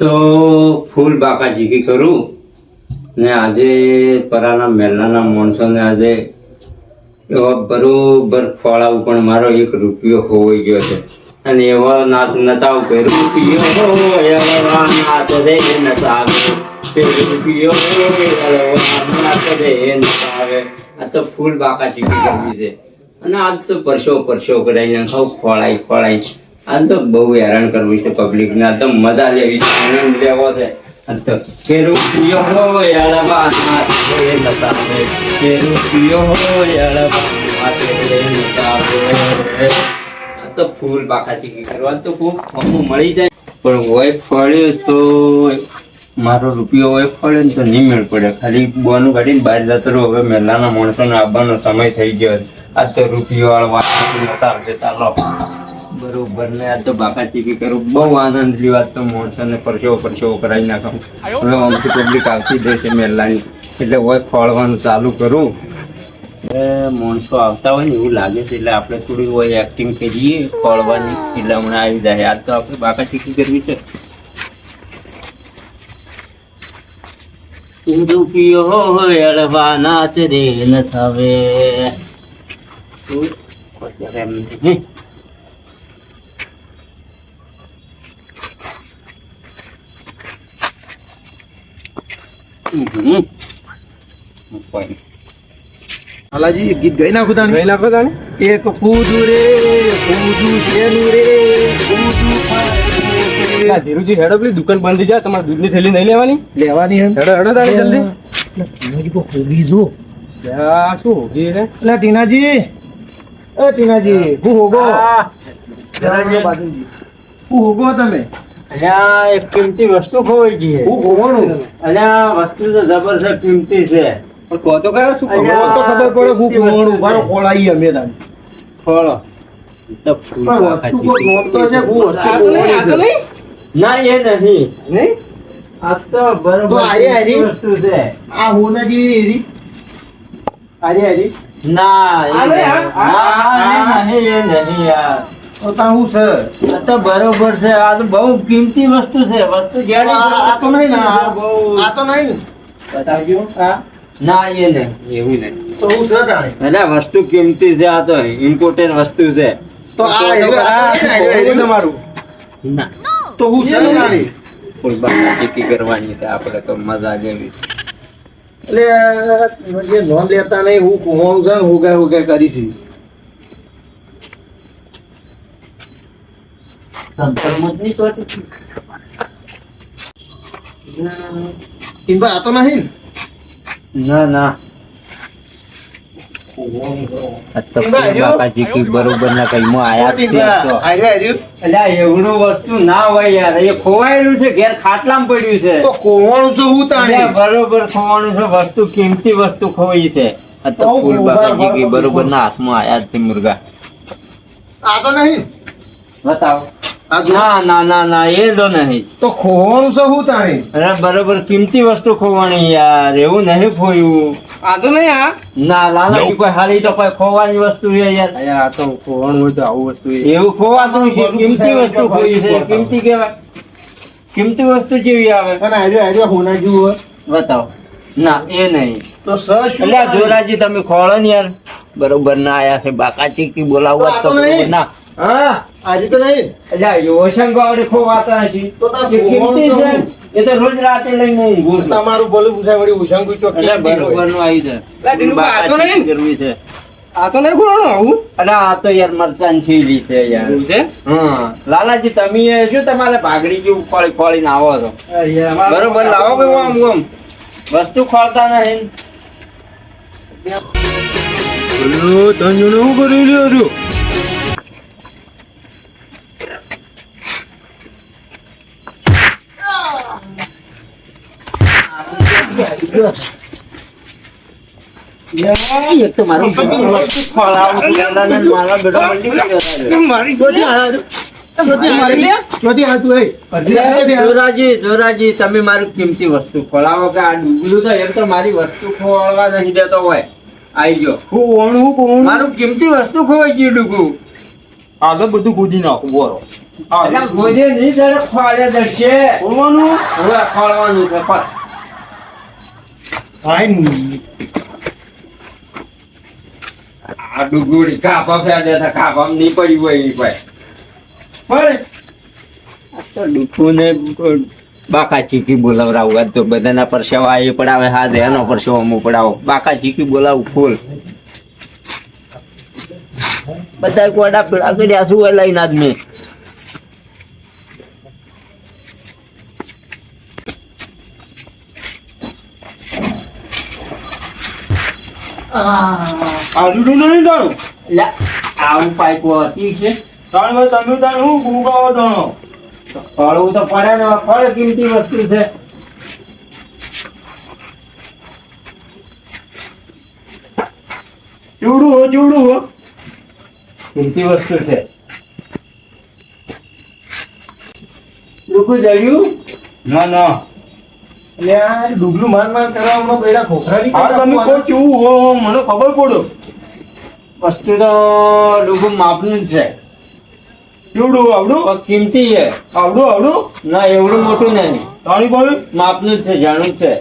તો ફૂલ બાકા જીકી કરું ને આજે પરાના મહેલાના માણસોને આજે એવા બરોબર ફળાવું પણ મારો એક રૂપિયો હોઈ ગયો છે. અને એવા નાચ નતાવ કે રૂપિયો એવા નાચ દે નચાવે તે રૂપિયો એવા નાચ દે નચાવે આ તો ફૂલ બાકા ચીકી કરવી છે. અને આજ તો પરસો પરસો કરાઈને ખાવ ફળાઈ ખોળાઈ આજ તો બહુ હેરાન કરવું છે પબ્લિક ને. આ તો મજા લેવી છે. આનંદ લેવો છે. આ ફૂલ બાકા કરવા તો ખૂબ હમું મળી જાય. પણ હોય ફળ્યો તો મારો રૂપિયો હોય ફળે ને તો નહીં મેળ પડે. ખાલી બોનું કાઢીને બહાર જતો રહ્યો હવે મહેલાના માણસોને આવવાનો સમય થઈ ગયો આજ આ તો રૂપિયો વાળો વાત નતા આવશે ચાલો. બરોબર. ને આ તો બાકાચીકી કરું. બહુ આનંદ લ્યો તો તો ને પરસેવો પરસેવો કરાવી નાખું. હવે આમથી પબ્લિક આવતી જશે મેલાની એટલે હોય ફળવાનું ચાલુ કરું. એ માણસો આવતા હોય ને એવું લાગે છે, એટલે આપણે થોડી હોય એક્ટિંગ કરીએ ફળવાની. એટલે હમણાં આવી જાય. આજ તો આપણે બાકા ચીકી કરવી છે. રૂપિયો અડવા નાચ રે ન થવે. એમ હાલાજી ગીત ગઈ નાખું તાણે. ગઈ નાખો તાણે? એક કૂદું રે કૂદું શેનું રે કૂદું ધીરુજી હેડો પેલી દુકાન બંધ જા જાય તમારે દૂધની થેલી નહીં લેવાની. લેવાની હે હેડો હેડો તાણે જલ્દી. ટીનાજી કો હોગી જો. આ શું હોગી રે? એટલે ટીનાજી. એ ટીનાજી હું હોગો? હું હોગો તમે? અલ્યા એક કિંમતી વસ્તુ ખોવાઈ ગઈ. હું અલ્યા વસ્તુ તો જબરજસ્ત કિંમતી છે. પણ કહો તો ખરા શું ખબર? તો ખબર પડે હું હોવાનું મારો ખોળાઈ અમે તાણે ફળો. તો ફૂલ પણ પાકા વસ્તુ કોઈ ચીકી. નોંધતો છે હું વસ્તુ હોવાની છે. ના એ નહીં નહીં? આ તો બરોબર? વસ્તુ છે. આ હોનાજી એરી. આરી આરી. ના એ આલે, નહીં. આ- ના, નહીં, નહીં યાર. તો હું છે? તો બરોબર છે. આ તો બહુ કિંમતી વસ્તુ છે. વસ્તુ જ્યારે આ તો નહીં ને. આ બહુ આ તો નહીં ને. બતાવજો. ના એ નહીં. એવું નહીં. તો હું છે એટલે વસ્તુ કિંમતી છે. આ તો ઇમ્પોર્ટન્ટ વસ્તુ છે. તો આ એવું ને, તમારું ના. તો હું છે તાણે કોઈ બાકી કરવાની છે. આપણે તો મજા જેવી એટલે જે નોન લેતા નહીં હું કોણ છે ને હું કઈ કરી તો હતી. આ તો નહીં ના? ના બરોબર ના કઈ આયા છે. અલ્યા એવડું વસ્તુ ના હોય યાર. એ ખોવાયેલું છે ઘેર ખાટલામાં પડ્યું છે. તો કોણ છે હું તાણે. બરોબર ખોવાનું છે વસ્તુ કિંમતી વસ્તુ ખોવાઈ છે. બરોબર ના હાથમાં આયા છે મુર્ગા. આ તો નહીં બતાવો. ના ના ના ના એ તો નહીં તો ખોવાનું છે હું તારે? અરે બરોબર કિંમતી વસ્તુ ખોવાની યાર એવું નહીં ખોયું. આ તો નહીં આ ના લાલાજી કોઈ હાલી તો કોઈ ખોવાની વસ્તુ છે યાર. આ તો ખોવાનું હોય તો આવું વસ્તુ એવું ખોવાતું છે કિંમતી વસ્તુ ખોઈ છે કિંમતી કહેવાય. કિંમતી વસ્તુ જેવી આવે. અને આજે આજે હોના જુઓ બતાવો. ના એ નહીં. તો સર એટલે જોરાજી તમે ખોળો ને યાર. બરોબર ના આયા છે બાકા ચીકી બોલાવવા જ તો. ના. હા આર્યું તો નહીં. એટલે યોશંકો આપણે ખોવાતા નથી તો તાર કિંમતી છે એ તો રોજ રાતે લઈને ઊંઘું તમારું ભલું પૂછાય વળી ઉછાંગું તો બરોબરનું આવી છે એટલે ટીનું આ તો નહીં? કરવી છે. આ તો નહીં ખોવાનું આવું? અરે આ તો યાર મરચાન છીલી છે યાર. એવું છે? હા લાલાજી તમે શું તમારે ભાગડી જેવું ફળી ખોળીને આવો છો? બરોબર લાવો કે આમ આમ. વસ્તુ ખોળતા નહીં ઓલો, ને હું શું કરી રહ્યો છો? હાથ. જોરાજી તમે મારી કિંમતી વસ્તુ ખોલાવો કે આ ડુગલું તો એમ તો મારી વસ્તુ ખોળવા નહીં દેતો હોય આઈ ગયો ખોવાનું, ખોવાનું. મારું કિંમતી વસ્તુ ખોવાઈ ગયું ડુગું આગળ બધું કૂદી નાખું બોરો ગોજે નહીં દર્શે બોલવાનું ખોલવાનું છે આઈ આ ડુગુડી કાપા ફેદે તો કાપામાં નહીં પડ્યું હોય એની પાસે પણ તો ડુકુને બાકા ચીકી બોલાવરાવું. આજ તો બધાના પરસેવા એ પડાવે હા એનો પરસેવો પડાવો બાકા ચીકી બોલાવું ફૂલ. બધા કોડા પેડા કર્યા શું હોય લઈને આજ મેં? તો નહીં તારું? લે આવું પાઇપો હતી છે. ત્રણ ભાઈ તમે તાણ હું ગુગાવો તાણો. ફળવું તો ફરે ને ફળ કિંમતી વસ્તુ છે. ચૂડું હો ચૂડું હો. કિંમતી વસ્તુ છે. લોકો જડ્યું ના ના. એટલે ડુગલું માર માર કરવા હમણાં પેલા ખોખરાની આ તમે કોઈ કેવું હો મને ખબર પડો. વસ્તુ તો ડૂબું માપનું જ છે. ચૂડું આવડું? કિંમતી છે. આવડું આવડું? ના એવડું મોટું નહીં. તાણી ભાઈ માપનું જ છે જાણું જ છે.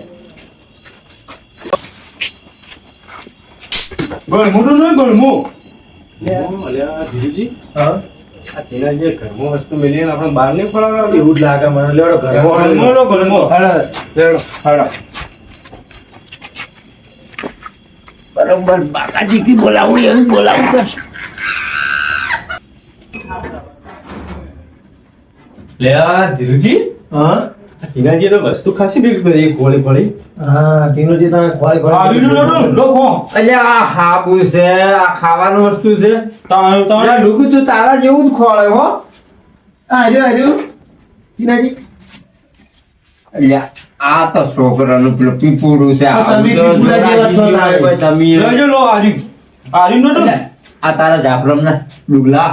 ગળમું તો નહીં ગળમું હા. તેના જે ઘરમાં વસ્તુ મેલી આપણે બહાર નહીં પડાવે એવું જ લાગે મને. લેવડો ઘરે ગળમો લો ગળમો લેડો હાડા બરોબર બાકાજી કી બોલાવું એવું બોલાવું બસ. લે આ ધીરુજી. હા? ટીનાજી તો વસ્તુ ખાસી ભેગી કરી એક ગોળી ગોળી હા ટીનુજી તમે ગોળી આવી લો લો લો ખો અલ્યા આ હાબુ છે આ ખાવાનું વસ્તુ છે. તાણ અલ્યા ડૂબું તું તારા જેવું જ ખોળે હો. આર્યો આર્યો ટીનાજી. અલ્યા આ તો છોકરાનું પેલું પીપુડું છે આ તમે પીપુડા જેવા છો તમે. લો આરી આરી નો આ તારા જાફરમ ના ડુગલા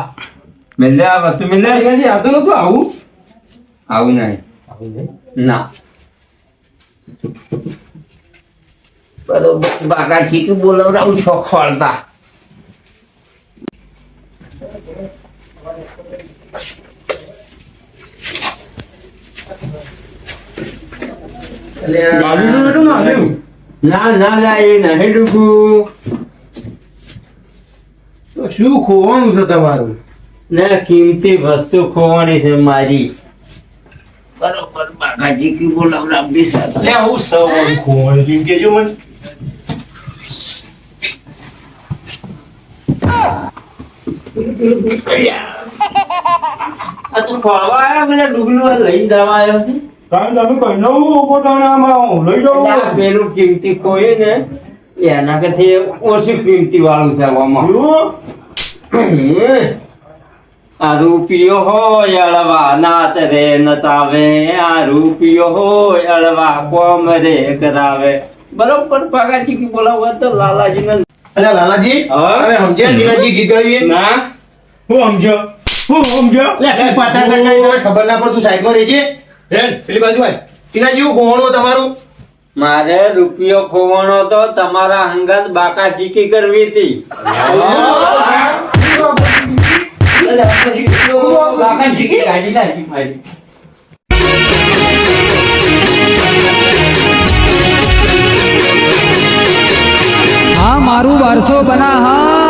મિલ આ વસ્તુ મિલ દે. ટીનાજી આ તો નતું આવું? આવું નહીં. ના. બરોબર બાકાજી કે બોલાવડાવું છો ખોળતા. એટલે આવી લો તો ના ના ના ના એ નહીં ડૂબું. તો શું ખોવાનું છે તમારું? ને કિંમતી વસ્તુ ખોવાની છે મારી. બરોબર બાકા ચીકી બોલાવડાવી છે એટલે આવું સવાલ કોણ લીમ કેજો મને. આ તો ખોળવા આવ્યા મને ડુગલું લઈને જવા આવ્યો છે? તાણ તમે કઈ નવું ઊભો તાણે આમાં લઈ એટલે પેલું કિંમતી કોઈ ને એના કરતી ઓછી કિંમતી વાળું છે આમાં? આ રૂપિયો હોય અળવા નાચ રે નતાવે આ રૂપિયો હોય અળવા કોમ રે કરાવે. બરોબર પગા ચીકી બોલાવવા તો લાલાજી ને અલ્યા લાલાજી હવે સમજ્યા ટીનાજી ગીત ગાયું ના. હું સમજો હું સમજો લે પાછા કાકા ખબર ના પડતું સાઈડમાં રહેજે. હેડ પેલી બાજુ આય. ટીનાજી હું ગોણો તમારું? મારે રૂપિયો ખોવાનો તો તમારા હંગત બાકા ચીકી કરવી હતી. બાકા ચીકી કાઢી નાખી મારી હા મારું વારસો બના હા